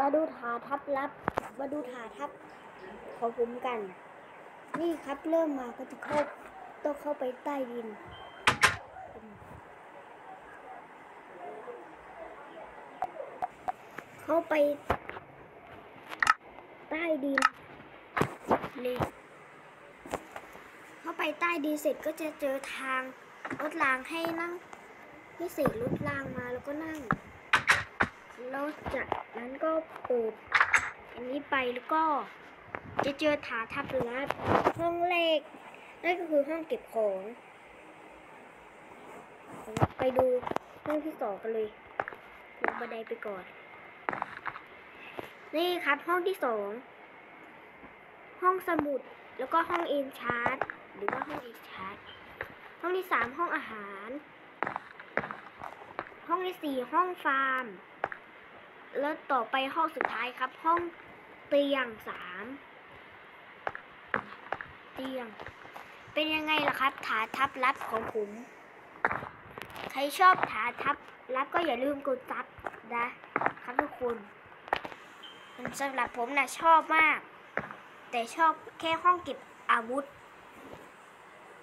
มาดูฐานทัพลับ มาดูฐานทัพของผมกัน นี่ครับเริ่มมาก็จะเข้าต้องเข้าไปใต้ดิน เข้าไป ใต้ดินเลยเข้าไปใต้ดินเสร็จก็จะเจอทางรถรางให้นั่งให้เสกรถรางมาแล้วก็นั่ง แล้วจากนั้นก็ เปิดอันนี้ไปแล้วก็จะเจอฐานทัพลับห้องเลขนั่นก็คือห้องเก็บของไปดูห้องที่สองกันเลยลงบันไดไปก่อน นี่ครับห้องที่สองห้องสมุดแล้วก็ห้องเอนชาร์ตหรือว่าห้องเอนชาร์ตห้องที่สามห้องอาหาร ห้องที่สี่ห้องฟาร์ม แล้วต่อไปห้องสุดท้ายครับ ห้องเตียงสามเตียง เป็นยังไงล่ะครับ ฐานทับลับของผม ใครชอบฐานทับลับก็อย่าลืมกดซับนะครับทุกคนสำหรับผมนะชอบมาก แต่ชอบแค่ห้องเก็บอาวุธ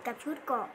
กับชุดเกราะ